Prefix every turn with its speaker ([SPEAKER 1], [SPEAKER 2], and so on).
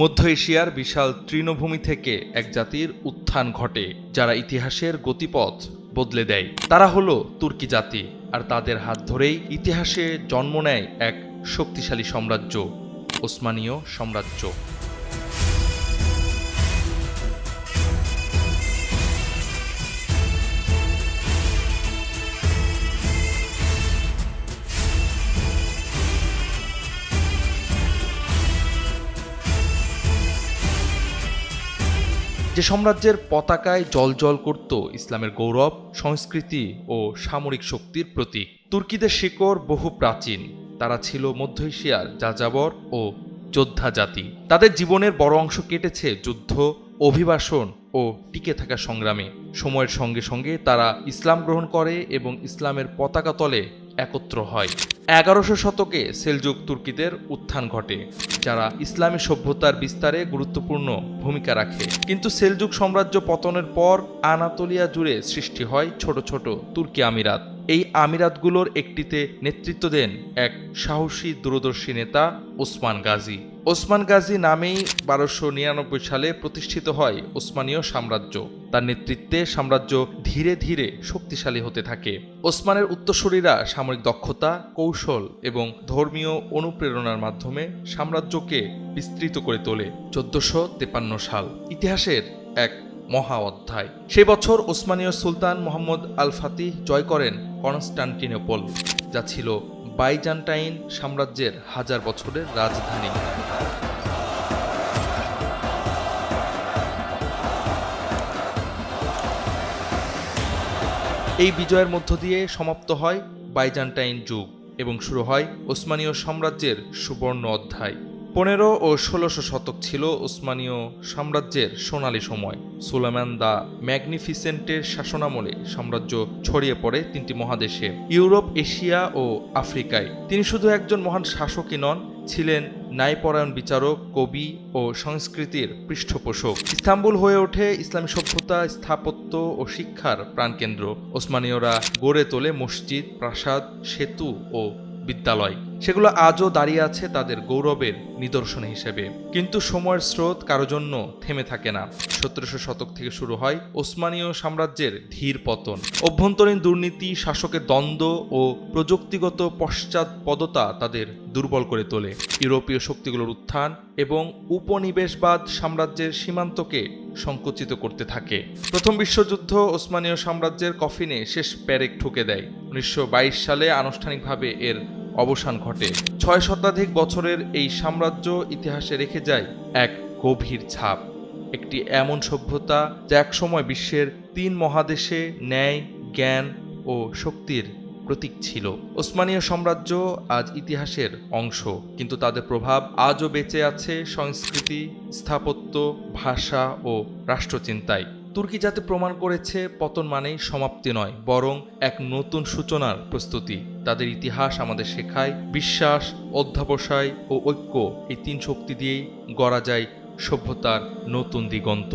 [SPEAKER 1] মধ্য এশিয়ার বিশাল তৃণভূমি থেকে এক জাতির উত্থান ঘটে, যারা ইতিহাসের গতিপথ বদলে দেয়। তারা হলো তুর্কি জাতি, আর তাদের হাত ধরেই ইতিহাসে জন্ম নেয় এক শক্তিশালী সাম্রাজ্য, ওসমানীয় সাম্রাজ্য। যে সাম্রাজ্যের পতাকায় জলজল করত ইসলামের গৌরব, সংস্কৃতি ও সামরিক শক্তির প্রতীক। তুর্কিদের শিকড় বহু প্রাচীন। তারা ছিল মধ্য এশিয়ার যাযাবর ও যোদ্ধা জাতি। তাদের জীবনের বড় অংশ কেটেছে যুদ্ধ, অভিবাসন ও টিকে থাকা সংগ্রামে। সময়ের সঙ্গে সঙ্গে তারা ইসলাম গ্রহণ করে এবং ইসলামের পতাকা তলে একত্র হয়। এগারোশো শতকে সেলজুক তুর্কিদের উত্থান ঘটে, যারা ইসলামী সভ্যতার বিস্তারে গুরুত্বপূর্ণ ভূমিকা রাখে। কিন্তু সেলজুক সাম্রাজ্য পতনের পর আনাতোলিয়া জুড়ে সৃষ্টি হয় ছোট ছোট তুর্কি আমিরাত। এই আমিরাতগুলোর একটিতে নেতৃত্ব দেন এক সাহসী দূরদর্শী নেতা ওসমান গাজী। ওসমান গাজী নামেই বারোশো নিরানব্বই সালে প্রতিষ্ঠিত হয় ওসমানীয় সাম্রাজ্য। তার নেতৃত্বে সাম্রাজ্য ধীরে ধীরে শক্তিশালী হতে থাকে। ওসমানের উত্তরসূরিরা সামরিক দক্ষতা, কৌশল এবং ধর্মীয় অনুপ্রেরণার মাধ্যমে সাম্রাজ্যকে বিস্তৃত করে তোলে চোদ্দশো তেপান্ন সাল। ইতিহাসের এক মহা অধ্যায়। সে বছর ওসমানীয় সুলতান মোহাম্মদ আল ফাতিহ জয় করেন কনস্টান্টিনোপল, যা ছিল বাইজান্টাইন সাম্রাজ্যের হাজার বছরের রাজধানী। এই বিজয়ের মধ্য দিয়ে সমাপ্ত হয় বাইজান্টাইন যুগ এবং শুরু হয় ওসমানীয় সাম্রাজ্যের সুবর্ণ অধ্যায়। পনেরো ও ষোলোশো শতক ছিল ওসমানীয় সাম্রাজ্যের সোনালী সময়। সুলেমান দা ম্যাগনিফিসেন্টের শাসনামলে সাম্রাজ্য ছড়িয়ে পড়ে তিনটি মহাদেশে, ইউরোপ, এশিয়া ও আফ্রিকায়। তিনি শুধু একজন মহান শাসকই নন ছিলেন ন্যায়পরায়ণ বিচারক, কবি ও সংস্কৃতির পৃষ্ঠপোষক। ইস্তাম্বুল হয়ে ওঠে ইসলামী সভ্যতা, স্থাপত্য ও শিক্ষার প্রাণকেন্দ্র। ওসমানীয়রা গড়ে তোলে মসজিদ, প্রাসাদ, সেতু ও বিদ্যালয়। সেগুলো আজও দাঁড়িয়ে আছে তাদের গৌরবের নিদর্শন হিসেবে। কিন্তু সময়ের স্রোত কারও জন্য থেমে থাকে না। সতেরোশো শতক থেকে শুরু হয় ওসমানীয় সাম্রাজ্যের ধীর পতন। অভ্যন্তরীণ দুর্নীতি, শাসকের দ্বন্দ্ব ও প্রযুক্তিগত পশ্চাৎপদতা তাদের দুর্বল করে তোলে। ইউরোপীয় শক্তিগুলোর উত্থান এবং উপনিবেশবাদ সাম্রাজ্যের সীমান্তকে সংকুচিত করতে থাকে। প্রথম বিশ্বযুদ্ধ ওসমানীয় সাম্রাজ্যের কফিনে শেষ প্যারেক ঠুকে দেয়। উনিশশো বাইশ সালে আনুষ্ঠানিকভাবে এর অবসান ঘটে। ছয় শতাধিক বছরের এই সাম্রাজ্য ইতিহাসে রেখে যায় এক গভীর ছাপ। একটি এমন সভ্যতা যা একসময় বিশ্বের তিন মহাদেশে ন্যায়, জ্ঞান ও শক্তির প্রতীক ছিল। ওসমানীয় সাম্রাজ্য আজ ইতিহাসের অংশ, কিন্তু তাদের প্রভাব আজও বেঁচে আছে সংস্কৃতি, স্থাপত্য, ভাষা ও রাষ্ট্রচিন্তায়। তুর্কি জাতি প্রমাণ করেছে, পতন মানেই সমাপ্তি নয়, বরং এক নতুন সূচনার প্রস্তুতি। তাদের ইতিহাস আমাদের শেখায়, বিশ্বাস, অধ্যাবসায় ও ঐক্য এই তিন শক্তি দিয়েই গড়া যায় সভ্যতার নতুন দিগন্ত।